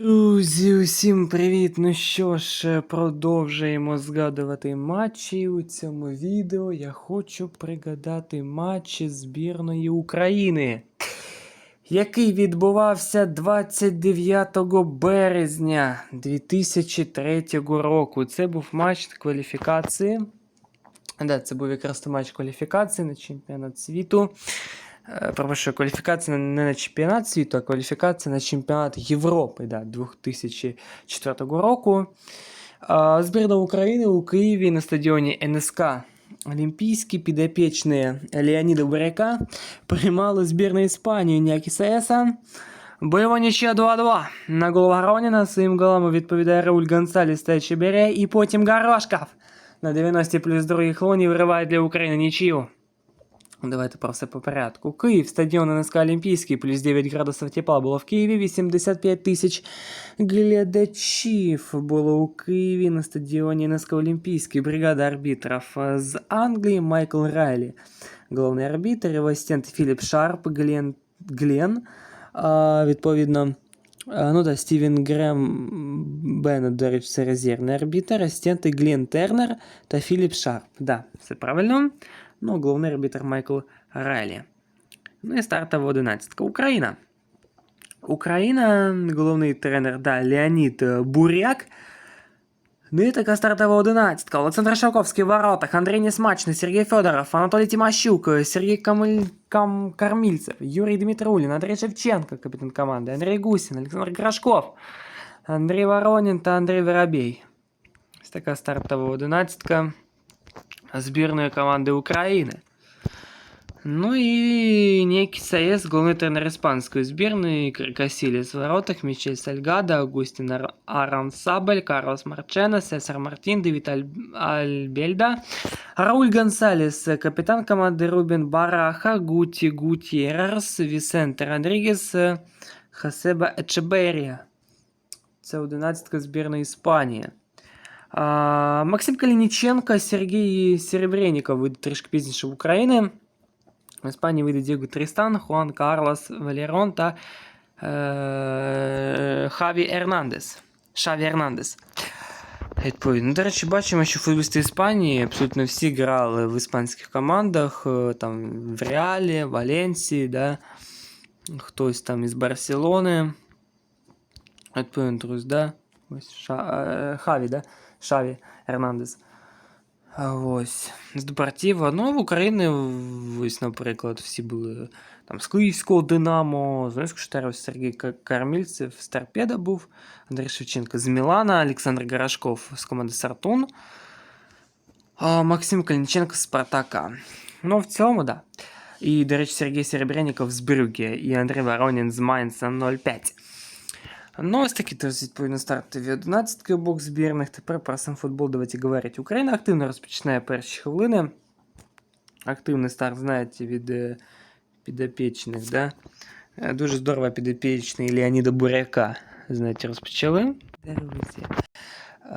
Друзі, усім привіт! Ну що ж, продовжуємо згадувати матчі. У цьому відео я хочу пригадати матчі збірної України, який відбувався 29 березня 2003 року. Це був матч кваліфікації. Да, це був якраз матч кваліфікації на чемпіонат світу. Е, Перепрошую, кваліфікація не на чемпіонат світу, а кваліфікація на чемпіонат Європи да, 2004 року. Збірна України у Києві на стадіоні НСК Олімпійські підопічні Леоніда Буряка приймали збірну Іспанію Ніакі Саеса. Бойова нічия 2-2. На гол Воронина своїм голом відповідає Рауль Гонсалес та Чебере, і потім Горошков на 90 плюс другій хвилині вириває для України нічию. Давайте про все по порядку. Київ, стадіон НСК Олімпійський, плюс 9 градусів тепла було в Києві, 85 тисяч глядачів було у Києві на стадіоні НСК Олімпійський. Бригада арбітрів з Англії Майкл Райлі. Головний арбітр, його асистент Філіп Шарп, Глен, Глен а, відповідно, а, ну да, Стівен Грем Беннет, до речі, це резервний арбітр, асистенти Глен Тернер та Філіп Шарп. Да, все правильно. Ну, головний арбітр Майкл Райлі. Ну і стартова одинадцятка. Україна. Україна, головний тренер, да, Леонід е, Буряк. Ну і така стартова одинадцятка. Олександр Шавковський в воротах, Андрій Несмачний, Сергій Федоров, Анатолій Тимощук, Сергій Камиль... Кам... Кармільцев, Юрій Дмитрулін, Андрій Шевченко, капітан команди, Андрій Гусін, Олександр Крашков, Андрій Воронін та Андрій Воробей. Ось така стартова одинадцятка Збірної команди України. Ну і некий Саєс, головний тренер іспанської збірної, Касіліс в воротах, Мічель Сальгадо, Агустін Ар- Арансабель, Карлос Марчена, Сесар Мартін, Девід Аль- Альбельда, Рауль Гонсалес, капітан команди Рубін Бараха, Гуті Гутєрерс, Вісенте Родрігес, Хасеба Ечеберія. Це 11 збірної Іспанії. А, Максим Калініченко, Сергій Серебренников вийде трішки пізніше в Україні. В Іспанії вийде Діго Трістан, Хуан Карлос Валерон та е, Хаві Ернандес. Шаві Ернандес. Відповідно. До речі, бачимо, що футболісти Іспанії абсолютно всі грали в іспанських командах, е, там в Реалі, Валенсії, да? хтось там із Барселони. Відповідно, друзі, да? Ось Ша... е, Хаві, да? Шаві Ернандес. Ось. З Депортіва. Ну, в Україні, ось, наприклад, всі були там з Київського Динамо, з Донецького Сергій Ка- Кармільцев з Торпеда був, Андрій Шевченко з Мілана, Олександр Горошков з команди Сартун, Максим Калінченко з Спартака. Ну, в цьому, да. І, до речі, Сергій Серебряніков з Брюгге і Андрій Воронін з Майнца 05. Ну, ось такі теж відповідно стартові 11 обох збірних. Тепер про сам футбол давайте говорити. Україна активно розпочинає перші хвилини. Активний старт, знаєте, від е, підопічних, да? Е, Дуже здорово підопічний Леоніда Буряка, знаєте, розпочали.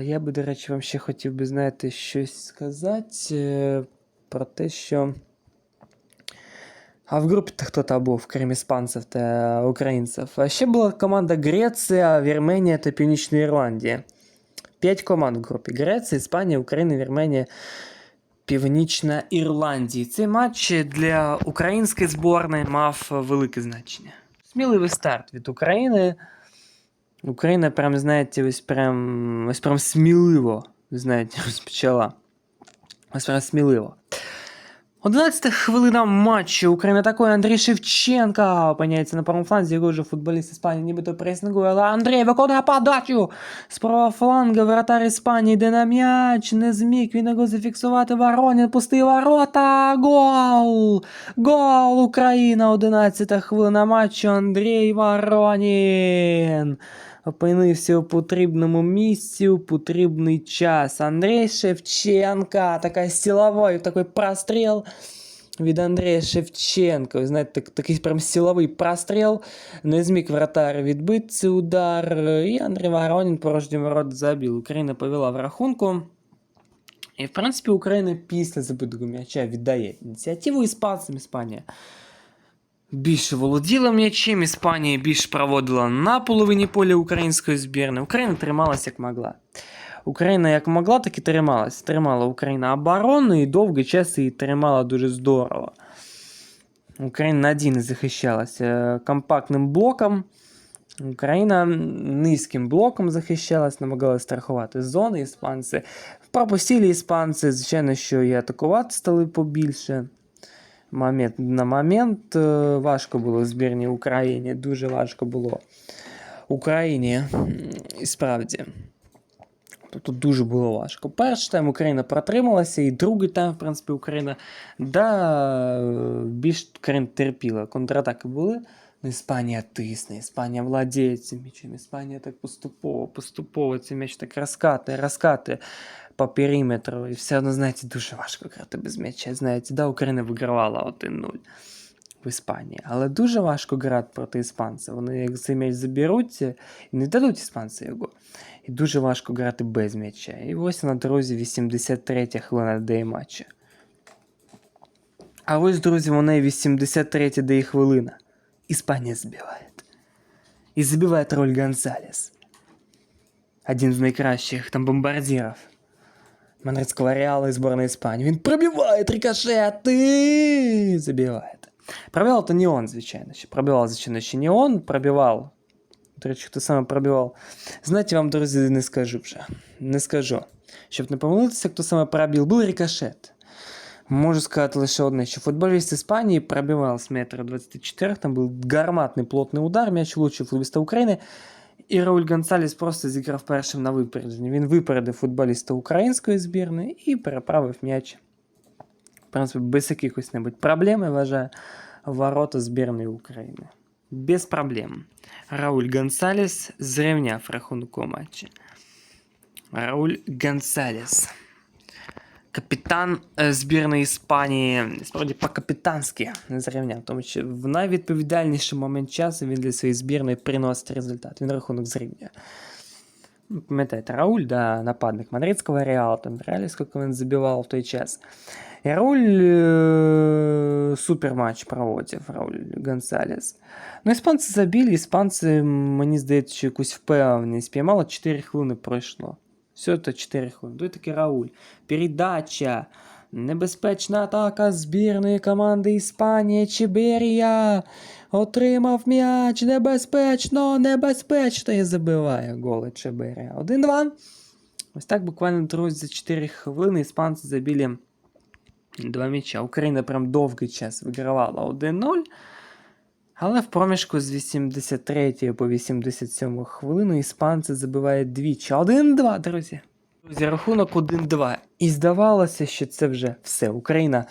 Я би, до речі, вам ще хотів би, знаєте, щось сказати е, про те, що. А в групі-то хто-то був, крім іспанців та українців. А ще була команда Греція, Вірменія та Північна Ірландія. П'ять команд в групі: Греція, Іспанія, Україна, Вірменія, Північна Ірландія. Цей матч для української зборної мав велике значення. Сміливий старт від України. Україна, прям, знаєте, ось прям, ось прям сміливо, знаєте, розпочала. Ось прям сміливо. 11 хвилина матчу. Україна атакує Андрій Шевченко. Опиняється на правому фланзі. Його вже футболіст Іспанії нібито пресингує. Але Андрій виконує подачу. З правого фланга воротар Іспанії йде на м'яч. Не зміг він його зафіксувати. Воронін пустий ворота. Гол! Гол! Україна. 11 хвилина матчу. Андрій Воронін. Опинився у потрібному місці, у потрібний час. Андрій Шевченка. Така силовий, такий простріл від Андрія Шевченка. Ви знаєте, так, такий прям силовий простріл. Не зміг вратар відбити цей удар. І Андрій Воронін порожній ворот забив. Україна повела в рахунку. І, в принципі, Україна після забитого м'яча віддає ініціативу іспанцям. Іспанія більше володіла м'ячем, Іспанія більше проводила на половині поля української збірної. Україна трималась як могла. Україна як могла, так і трималась. Тримала Україна оборону і довгий час її тримала дуже здорово. Україна надійно захищалася компактним блоком. Україна низьким блоком захищалась, намагалася страхувати зони іспанці. Пропустили іспанці, звичайно, що і атакувати стали побільше. Момент на момент е, важко було збірній Україні, дуже важко було Україні і справді. Тобто дуже було важко. Перший тайм Україна протрималася, і другий тайм, в принципі, Україна да, е, більш Україна терпіла. Контратаки були. Ну, Іспанія тисне, Іспанія владіє цим м'ячем. Іспанія так поступово, поступово цей м'яч так розкати, розкати по периметру. І все одно, знаєте, дуже важко грати без м'яча. Знаєте, да, Україна вигравала 1-0 в Іспанії. Але дуже важко грати проти іспанців. Вони як цей м'яч заберуть і не дадуть іспанцю його. І дуже важко грати без м'яча. І ось на дорозі 83-я хвилина дає матча. А ось, друзі, вона і 83 дає хвилина. Іспанія збиває. І забиває роль Гонсалес. Один з найкращих там бомбардирів. Мадридского Реала и сборной Испании. Він пробивает рикошети, забивает. Пробивал это не он, звичайно. ще. Пробивал, звичайно, ще не он, пробивал. До речі, хто саме пробивав. Знаєте, вам, друзі, не скажу вже. Не скажу. Щоб не помилитися, хто саме пробив, був рикошет. Можу сказати лише одне, що футболіст Іспанії пробивав з метра 24, там був гарматний плотний удар, м'яч влучив футболіста України. І Рауль Гонсалес просто зіграв першим на випередженні. Він випередив футболіста української збірної і переправив м'яч. В принципі, без якихось небудь проблем, я вважаю, в ворота збірної України. Без проблем. Рауль Гонсалес зрівняв рахунок у матчі. Рауль Гонсалес. Капітан е, збірної Іспанії, справді по-капітанськи не зрівняв, тому що в найвідповідальніший момент часу він для своєї збірної приносить результат. Він рахунок зрівняє. Ну, Пам'ятаєте, Рауль, да, нападник мадридського Реала, там Реалі скільки він забивав в той час. І Рауль е, супер матч проводив, Рауль Гонсалес. Ну, іспанці забили, іспанці, мені здається, що якусь впевненість піймали, 4 хвилини пройшло. Все це 4 хвилини. Той такий Рауль. Передача. Небезпечна атака збірної команди Іспанії Чеберія. Отримав м'яч. Небезпечно, небезпечно. І забиває голи Чеберія. 1-2. Ось так буквально, друзі, за 4 хвилини іспанці забили два м'яча. Україна прям довгий час вигравала 1-0. Але в проміжку з 83 по 87 хвилину іспанці забивають двічі. 1-2, друзі. Друзі, рахунок 1-2. І здавалося, що це вже все. Україна.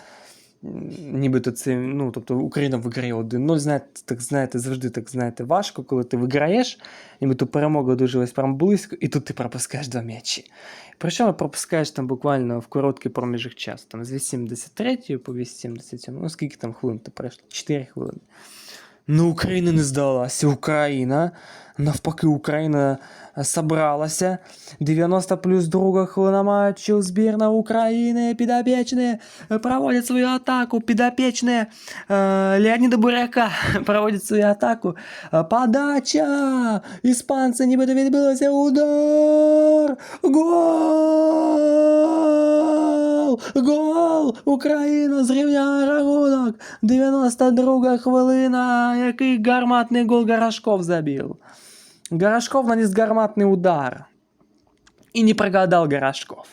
Нібито це, ну, тобто Україна виграє 1-0. Знаєте, так знаєте, завжди так знаєте, важко, коли ти виграєш, нібито перемога дуже ось прям близько, і тут ти пропускаєш два м'ячі. Причому пропускаєш там буквально в короткий проміжок часу. Там з 83 по 87, ну скільки там хвилин то пройшло? 4 хвилини. Ну, Україна не здалася. Україна. Навпаки, Україна е, собралася. 90 плюс друга хвилина матчу. Збірна України. Підопічні е, проводять свою атаку. Підопічні е, Леоніда Буряка проводять свою атаку. Е, Подача. Іспанці нібито відбилися. Удар. Гол! Гол! Україна зрівняє рахунок. 92 хвилина. Який гарматний гол Горошков забил. Горошков нанес гарматный удар. И не прогадал Горошков.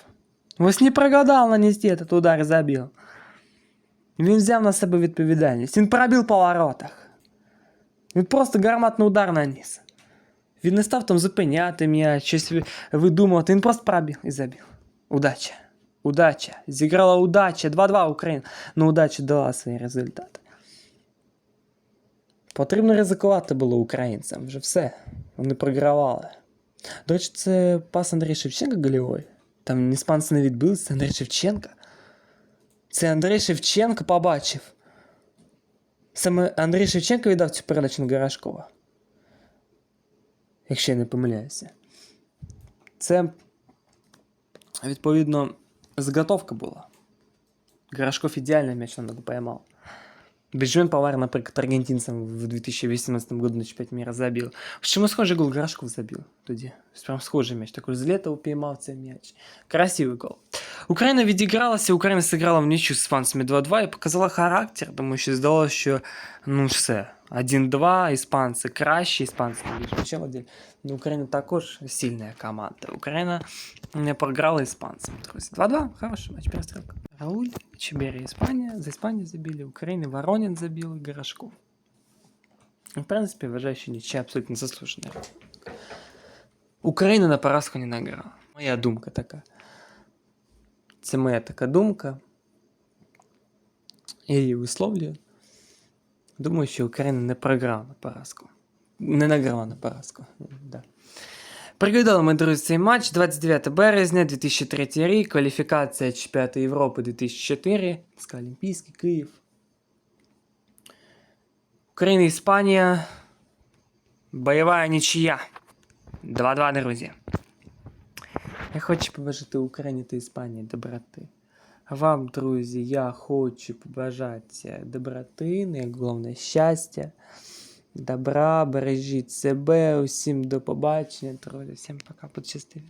Ось не прогадав нанести этот удар і забив. Він взяв на себе відповідальність. Він пробив по воротах. Він просто гарматний удар наніс. Він не став там зупиняти м'яч, щось ви- видумувати. Він просто пробив і забив. Удача. Удача. Зіграла удача. 2-2 Україна. Ну, удача дала свій результат. Потрібно ризикувати було українцям. Вже все. Вони програвали. До речі, це пас Андрій Шевченка гольовий. Там іспанці не відбилися, Андрій Шевченка. Це Андрій Шевченко побачив. Саме Андрій Шевченко віддав цю передачу на Горошкова. Якщо я не помиляюся. Це, відповідно, заготовка була. Горошков ідеально м'яч на ногу поймав. Бенджамин Павар, наприклад, аргентинцам в 2018 году на чемпіонаті міра забив. Чому схожий гол Грашков забив тоді? Прям схожий м'яч. Такий з літа упіймав цей м'яч. Красивий гол. Україна відігралася, Україна зіграла в нічю з іспанцями 2-2 і показала характер, тому що здалося, що ну все. 1-2, іспанці кращі, іспанці більш м'ячем один. Ну, Україна також сильна команда. Україна не програла іспанцям, друзі. 2-2, хороший матч, перестрілка. Рауль, Чебери, Іспанія. За Іспанію забили, Україна, Воронин забил, і Горошков. В принципі, вважаю, що нічия абсолютно заслужена. Україна на поразку не награла. Моя думка така. Це моя така думка. Я її висловлюю. Думаю, що Україна не програла на поразку. Не награла на поразку. Да. Приглядали ми, друзі, цей матч 29 березня 2003 рік, кваліфікація Чемпіонату Європи 2004, СКА Олімпійський, Київ. Україна, Іспанія. Бойова нічия. 2-2, друзі. Я хочу побажати Україні та Іспанії доброти. А вам, друзі, я хочу побажати доброти, ну, як головне щастя, добра, бережіть себе, усім до побачення, друзі, всім пока, будьте щасливі.